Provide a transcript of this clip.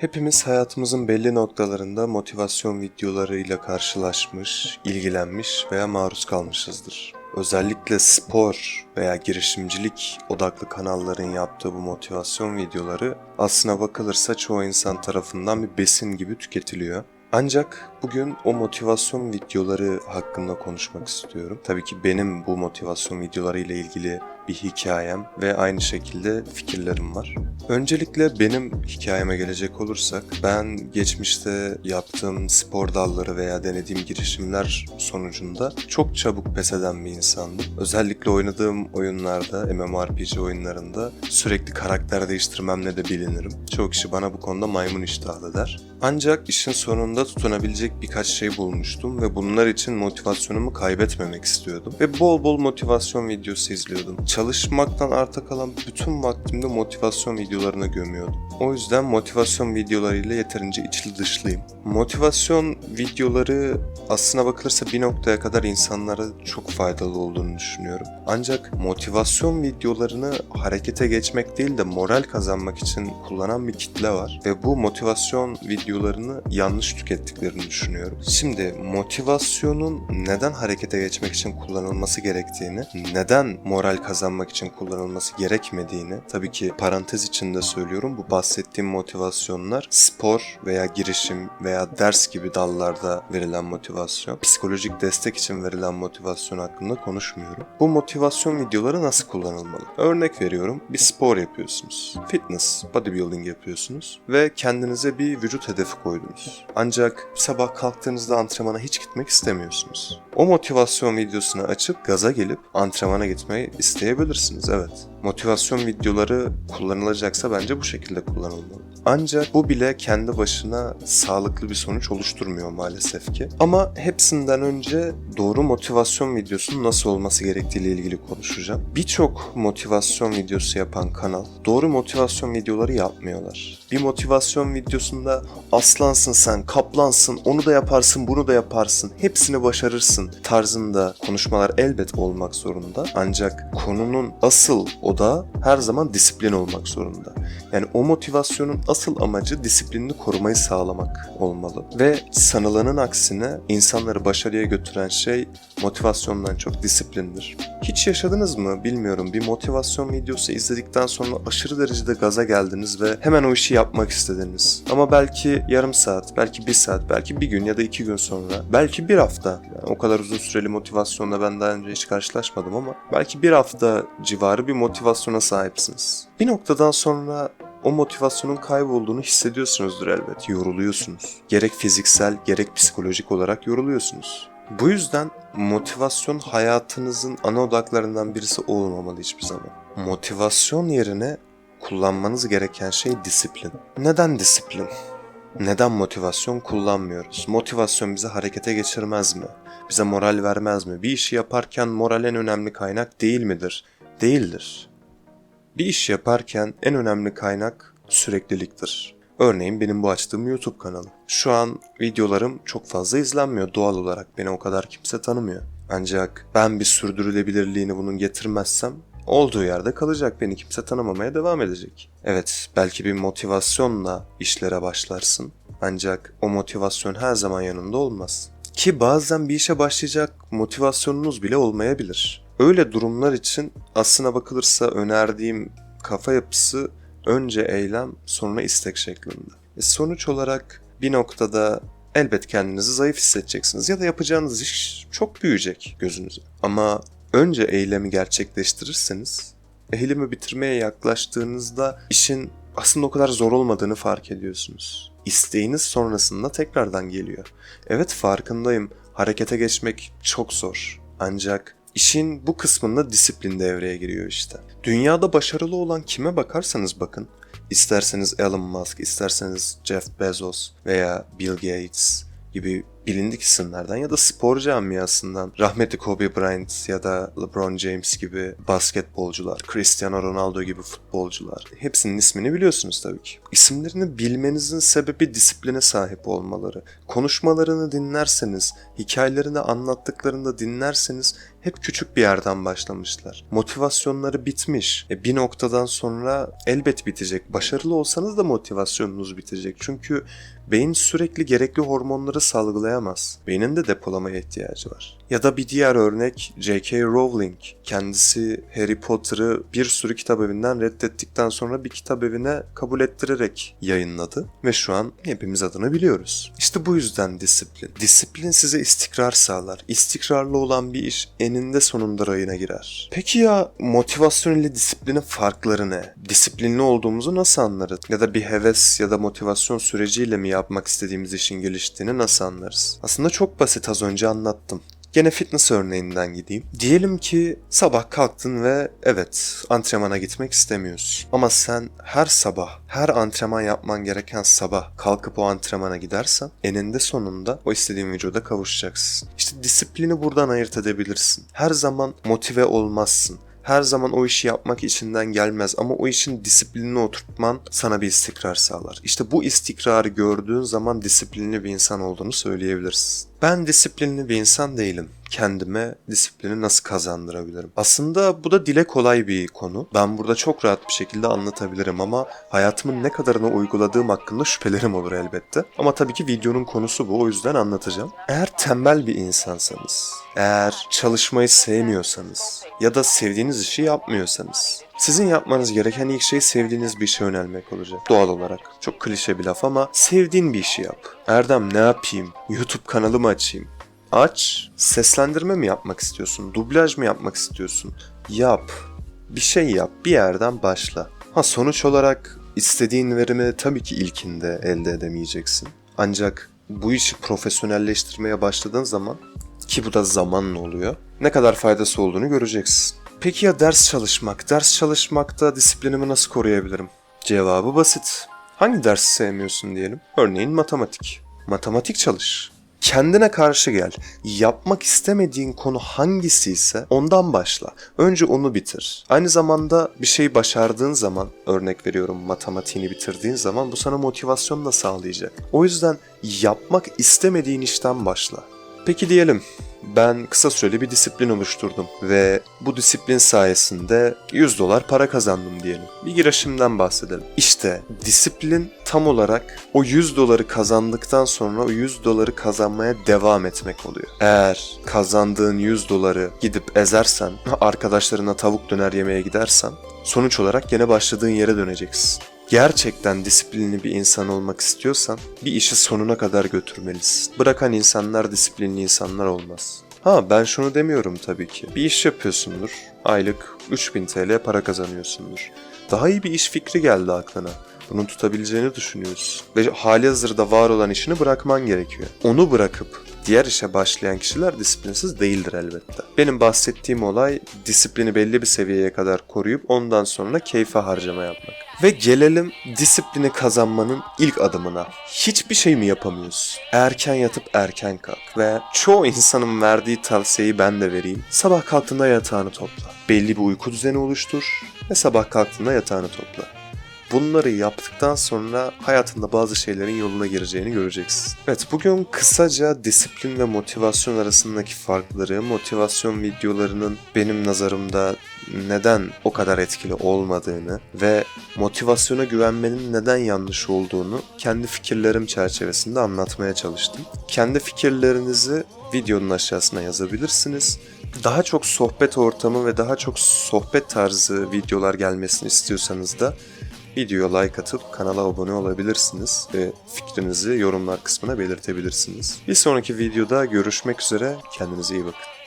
Hepimiz hayatımızın belli noktalarında motivasyon videolarıyla karşılaşmış, ilgilenmiş veya maruz kalmışızdır. Özellikle spor veya girişimcilik odaklı kanalların yaptığı bu motivasyon videoları aslına bakılırsa çoğu insan tarafından bir besin gibi tüketiliyor. Ancak bugün o motivasyon videoları hakkında konuşmak istiyorum. Tabii ki benim bu motivasyon videoları ile ilgili bir hikayem ve aynı şekilde fikirlerim var. Öncelikle benim hikayeme gelecek olursak ben geçmişte yaptığım spor dalları veya denediğim girişimler sonucunda çok çabuk pes eden bir insandım. Özellikle oynadığım oyunlarda, MMORPG oyunlarında sürekli karakter değiştirmemle de bilinirim. Çoğu kişi bana bu konuda maymun iştahlı der. Ancak işin sonunda tutunabilecek birkaç şey bulmuştum ve bunlar için motivasyonumu kaybetmemek istiyordum. Ve bol bol motivasyon videosu izliyordum. Çalışmaktan arta kalan bütün vaktimde motivasyon videolarına gömüyordum. O yüzden motivasyon videolarıyla yeterince içli dışlıyım. Motivasyon videoları aslına bakılırsa bir noktaya kadar insanlara çok faydalı olduğunu düşünüyorum. Ancak motivasyon videolarını harekete geçmek değil de moral kazanmak için kullanan bir kitle var. Ve bu motivasyon videolarını yanlış tükettiklerini düşünüyorum. Şimdi motivasyonun neden harekete geçmek için kullanılması gerektiğini, neden moral kazanmak için kullanılması gerekmediğini, tabii ki parantez içinde söylüyorum bu bahsettiğim motivasyonlar spor veya girişim veya ders gibi dallarda verilen motivasyon, psikolojik destek için verilen motivasyon hakkında konuşmuyorum. Bu motivasyon videoları nasıl kullanılmalı? Örnek veriyorum, bir spor yapıyorsunuz. Fitness, bodybuilding yapıyorsunuz ve kendinize bir vücut hedefi koydunuz. Ancak sabah kalktığınızda antrenmana hiç gitmek istemiyorsunuz. O motivasyon videosunu açıp gaza gelip antrenmana gitmeyi isteyebilirsiniz, evet. Motivasyon videoları kullanılacaksa bence bu şekilde kullanılmalı. Ancak bu bile kendi başına sağlıklı bir sonuç oluşturmuyor maalesef ki. Ama hepsinden önce doğru motivasyon videosunun nasıl olması gerektiğiyle ilgili konuşacağım. Birçok motivasyon videosu yapan kanal doğru motivasyon videoları yapmıyorlar. Bir motivasyon videosunda aslansın sen, kaplansın, onu da yaparsın, bunu da yaparsın, hepsini başarırsın tarzında konuşmalar elbet olmak zorunda. Ancak konunun asıl odağı her zaman disiplin olmak zorunda. Yani o motivasyonun asıl amacı disiplinini korumayı sağlamak olmalı. Ve sanılanın aksine insanları başarıya götüren şey motivasyondan çok disiplindir. Hiç yaşadınız mı bilmiyorum bir motivasyon videosu izledikten sonra aşırı derecede gaza geldiniz ve hemen o işi yapmak istediniz. Ama belki yarım saat, belki bir saat, belki bir gün ya da iki gün sonra, belki bir hafta. Yani o kadar uzun süreli motivasyonla ben daha önce hiç karşılaşmadım ama belki bir hafta civarı bir motivasyona sahipsiniz. Bir noktadan sonra o motivasyonun kaybolduğunu hissediyorsunuzdur elbet. Yoruluyorsunuz. Gerek fiziksel gerek psikolojik olarak yoruluyorsunuz. Bu yüzden motivasyon hayatınızın ana odaklarından birisi olmamalı hiçbir zaman. Motivasyon yerine kullanmanız gereken şey disiplin. Neden disiplin? Neden motivasyon kullanmıyoruz? Motivasyon bizi harekete geçirmez mi? Bize moral vermez mi? Bir işi yaparken moral en önemli kaynak değil midir? Değildir. Bir iş yaparken en önemli kaynak sürekliliktir. Örneğin benim bu açtığım YouTube kanalı. Şu an videolarım çok fazla izlenmiyor doğal olarak. Beni o kadar kimse tanımıyor. Ancak ben bir sürdürülebilirliğini bunun getirmezsem olduğu yerde kalacak. Beni kimse tanımamaya devam edecek. Evet, belki bir motivasyonla işlere başlarsın. Ancak o motivasyon her zaman yanında olmaz. Ki bazen bir işe başlayacak motivasyonunuz bile olmayabilir. Öyle durumlar için aslına bakılırsa önerdiğim kafa yapısı önce eylem sonra istek şeklinde. E sonuç olarak bir noktada elbet kendinizi zayıf hissedeceksiniz ya da yapacağınız iş çok büyüyecek gözünüze. Ama önce eylemi gerçekleştirirseniz eylemi bitirmeye yaklaştığınızda işin aslında o kadar zor olmadığını fark ediyorsunuz. İsteğiniz sonrasında tekrardan geliyor. Evet farkındayım. Harekete geçmek çok zor. Ancak işin bu kısmında disiplin devreye giriyor işte. Dünyada başarılı olan kime bakarsanız bakın. İsterseniz Elon Musk, isterseniz Jeff Bezos veya Bill Gates gibi bilindik isimlerden ya da spor camiasından rahmetli Kobe Bryant ya da LeBron James gibi basketbolcular, Cristiano Ronaldo gibi futbolcular hepsinin ismini biliyorsunuz tabii ki. İsimlerini bilmenizin sebebi disipline sahip olmaları. Konuşmalarını dinlerseniz, hikayelerini anlattıklarında dinlerseniz hep küçük bir yerden başlamışlar. Motivasyonları bitmiş. E bir noktadan sonra elbet bitecek. Başarılı olsanız da motivasyonunuz bitecek. Çünkü beyin sürekli gerekli hormonları salgılayamaz. Beynin de depolamaya ihtiyacı var. Ya da bir diğer örnek J.K. Rowling. Kendisi Harry Potter'ı bir sürü kitap evinden reddettikten sonra bir kitap evine kabul ettirerek yayınladı. Ve şu an hepimiz adını biliyoruz. İşte bu yüzden disiplin. Disiplin size istikrar sağlar. İstikrarlı olan bir iş eninde sonunda rayına girer. Peki ya motivasyon ile disiplinin farkları ne? Disiplinli olduğumuzu nasıl anlarız? Ya da bir heves ya da motivasyon süreciyle mi yapmak istediğimiz işin geliştiğini nasıl anlarız? Aslında çok basit az önce anlattım. Gene fitness örneğinden gideyim. Diyelim ki sabah kalktın ve evet antrenmana gitmek istemiyorsun. Ama sen her sabah, her antrenman yapman gereken sabah kalkıp o antrenmana gidersen eninde sonunda o istediğin vücuda kavuşacaksın. İşte disiplini buradan ayırt edebilirsin. Her zaman motive olmazsın her zaman o işi yapmak içinden gelmez ama o işin disiplinini oturtman sana bir istikrar sağlar. İşte bu istikrarı gördüğün zaman disiplinli bir insan olduğunu söyleyebilirsin. Ben disiplinli bir insan değilim. Kendime disiplini nasıl kazandırabilirim? Aslında bu da dile kolay bir konu. Ben burada çok rahat bir şekilde anlatabilirim ama hayatımın ne kadarını uyguladığım hakkında şüphelerim olur elbette. Ama tabii ki videonun konusu bu o yüzden anlatacağım. Eğer tembel bir insansanız, eğer çalışmayı sevmiyorsanız ya da sevdiğiniz işi yapmıyorsanız sizin yapmanız gereken ilk şey sevdiğiniz bir işe yönelmek olacak. Doğal olarak. Çok klişe bir laf ama sevdiğin bir işi yap. Erdem ne yapayım? YouTube kanalımı açayım. Aç. Seslendirme mi yapmak istiyorsun? Dublaj mı yapmak istiyorsun? Yap. Bir şey yap. Bir yerden başla. Ha sonuç olarak istediğin verimi tabii ki ilkinde elde edemeyeceksin. Ancak bu işi profesyonelleştirmeye başladığın zaman ki bu da zamanla oluyor. Ne kadar faydası olduğunu göreceksin. Peki ya ders çalışmak? Ders çalışmakta disiplinimi nasıl koruyabilirim? Cevabı basit. Hangi dersi sevmiyorsun diyelim? Örneğin matematik. Matematik çalış. Kendine karşı gel. Yapmak istemediğin konu hangisi ise ondan başla. Önce onu bitir. Aynı zamanda bir şey başardığın zaman, örnek veriyorum matematiğini bitirdiğin zaman bu sana motivasyon da sağlayacak. O yüzden yapmak istemediğin işten başla. Peki diyelim ben kısa süreli bir disiplin oluşturdum ve bu disiplin sayesinde 100 dolar para kazandım diyelim. Bir girişimden bahsedelim. İşte disiplin tam olarak o 100 doları kazandıktan sonra o 100 doları kazanmaya devam etmek oluyor. Eğer kazandığın 100 doları gidip ezersen, arkadaşlarına tavuk döner yemeye gidersen sonuç olarak yine başladığın yere döneceksin gerçekten disiplinli bir insan olmak istiyorsan bir işi sonuna kadar götürmelisin. Bırakan insanlar disiplinli insanlar olmaz. Ha ben şunu demiyorum tabii ki. Bir iş yapıyorsundur. Aylık 3000 TL para kazanıyorsundur. Daha iyi bir iş fikri geldi aklına. Bunun tutabileceğini düşünüyorsun. Ve hali hazırda var olan işini bırakman gerekiyor. Onu bırakıp diğer işe başlayan kişiler disiplinsiz değildir elbette. Benim bahsettiğim olay disiplini belli bir seviyeye kadar koruyup ondan sonra keyfe harcama yapmak. Ve gelelim disiplini kazanmanın ilk adımına. Hiçbir şey mi yapamıyorsun? Erken yatıp erken kalk. Ve çoğu insanın verdiği tavsiyeyi ben de vereyim. Sabah kalktığında yatağını topla. Belli bir uyku düzeni oluştur ve sabah kalktığında yatağını topla. Bunları yaptıktan sonra hayatında bazı şeylerin yoluna gireceğini göreceksin. Evet bugün kısaca disiplin ve motivasyon arasındaki farkları, motivasyon videolarının benim nazarımda neden o kadar etkili olmadığını ve motivasyona güvenmenin neden yanlış olduğunu kendi fikirlerim çerçevesinde anlatmaya çalıştım. Kendi fikirlerinizi videonun aşağısına yazabilirsiniz. Daha çok sohbet ortamı ve daha çok sohbet tarzı videolar gelmesini istiyorsanız da Videoya like atıp kanala abone olabilirsiniz ve fikrinizi yorumlar kısmına belirtebilirsiniz. Bir sonraki videoda görüşmek üzere. Kendinize iyi bakın.